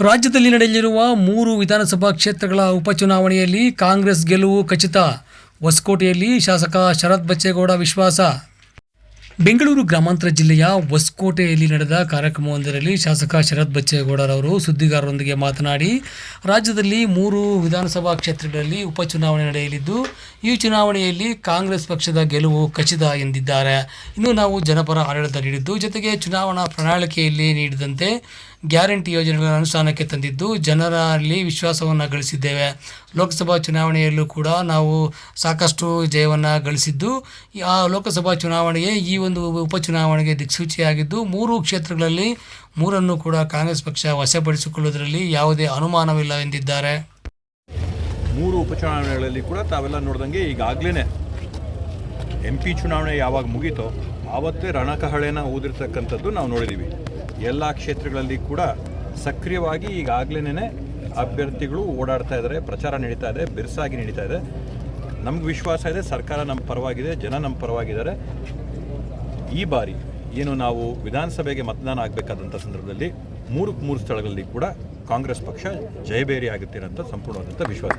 ರಾಜ್ಯದಲ್ಲಿ ನಡೆಯಲಿರುವ ಮೂರು ವಿಧಾನಸಭಾ ಕ್ಷೇತ್ರಗಳ ಉಪಚುನಾವಣೆಯಲ್ಲಿ ಕಾಂಗ್ರೆಸ್ ಗೆಲುವು ಖಚಿತ. ಹೊಸಕೋಟೆಯಲ್ಲಿ ಶಾಸಕ ಶರತ್ ಬಚ್ಚೇಗೌಡ ವಿಶ್ವಾಸ. ಬೆಂಗಳೂರು ಗ್ರಾಮಾಂತರ ಜಿಲ್ಲೆಯ ಹೊಸಕೋಟೆಯಲ್ಲಿ ನಡೆದ ಕಾರ್ಯಕ್ರಮವೊಂದರಲ್ಲಿ ಶಾಸಕ ಶರತ್ ಬಚ್ಚೇಗೌಡರವರು ಸುದ್ದಿಗಾರರೊಂದಿಗೆ ಮಾತನಾಡಿ, ರಾಜ್ಯದಲ್ಲಿ ಮೂರು ವಿಧಾನಸಭಾ ಕ್ಷೇತ್ರಗಳಲ್ಲಿ ಉಪಚುನಾವಣೆ ನಡೆಯಲಿದ್ದು, ಈ ಚುನಾವಣೆಯಲ್ಲಿ ಕಾಂಗ್ರೆಸ್ ಪಕ್ಷದ ಗೆಲುವು ಖಚಿತ ಎಂದಿದ್ದಾರೆ. ಇನ್ನು ನಾವು ಜನಪರ ಆಡಳಿತ ನೀಡಿದ್ದು, ಜೊತೆಗೆ ಚುನಾವಣಾ ಪ್ರಣಾಳಿಕೆಯಲ್ಲಿ ನೀಡಿದಂತೆ ಗ್ಯಾರಂಟಿ ಯೋಜನೆಗಳ ಅನುಷ್ಠಾನಕ್ಕೆ ತಂದಿದ್ದು, ಜನರಲ್ಲಿ ವಿಶ್ವಾಸವನ್ನು ಗಳಿಸಿದ್ದೇವೆ. ಲೋಕಸಭಾ ಚುನಾವಣೆಯಲ್ಲೂ ಕೂಡ ನಾವು ಸಾಕಷ್ಟು ಜಯವನ್ನು ಗಳಿಸಿದ್ದು, ಆ ಲೋಕಸಭಾ ಚುನಾವಣೆಗೆ ಈ ಒಂದು ಉಪಚುನಾವಣೆಗೆ ದಿಕ್ಸೂಚಿಯಾಗಿದ್ದು, ಮೂರು ಕ್ಷೇತ್ರಗಳಲ್ಲಿ ಮೂರನ್ನು ಕೂಡ ಕಾಂಗ್ರೆಸ್ ಪಕ್ಷ ವಶಪಡಿಸಿಕೊಳ್ಳುವುದರಲ್ಲಿ ಯಾವುದೇ ಅನುಮಾನವಿಲ್ಲ ಎಂದಿದ್ದಾರೆ. ಮೂರು ಉಪಚುನಾವಣೆಗಳಲ್ಲಿ ಕೂಡ ತಾವೆಲ್ಲ ನೋಡ್ದಂಗೆ ಈಗಾಗಲೇ ಎಂ ಪಿ ಚುನಾವಣೆ ಯಾವಾಗ ಮುಗೀತೋ ಆವತ್ತೇ ರಣಕಹಳೆನ ಊದಿರ್ತಕ್ಕಂಥದ್ದು ನಾವು ನೋಡಿದ್ದೀವಿ ಎಲ್ಲ ಕ್ಷೇತ್ರಗಳಲ್ಲಿ ಕೂಡ ಸಕ್ರಿಯವಾಗಿ ಈಗಾಗಲೇ ಅಭ್ಯರ್ಥಿಗಳು ಓಡಾಡ್ತಾ ಇದ್ದಾರೆ ಪ್ರಚಾರ ನಡೀತಾ ಇದೆ, ಬಿರುಸಾಗಿ ನಡೀತಾ ಇದೆ. ನಮ್ಗೆ ವಿಶ್ವಾಸ ಇದೆ, ಸರ್ಕಾರ ನಮ್ಮ ಪರವಾಗಿದೆ, ಜನ ನಮ್ಮ ಪರವಾಗಿದ್ದಾರೆ. ಈ ಬಾರಿ ಏನು ನಾವು ವಿಧಾನಸಭೆಗೆ ಮತದಾನ ಆಗಬೇಕಾದಂಥ ಸಂದರ್ಭದಲ್ಲಿ ಮೂರು ಮೂರು ಸ್ಥಳಗಳಲ್ಲಿ ಕೂಡ ಕಾಂಗ್ರೆಸ್ ಪಕ್ಷ ಜಯಬೇರಿ ಆಗುತ್ತೆ ಅಂತ ಸಂಪೂರ್ಣವಾದಂಥ ವಿಶ್ವಾಸ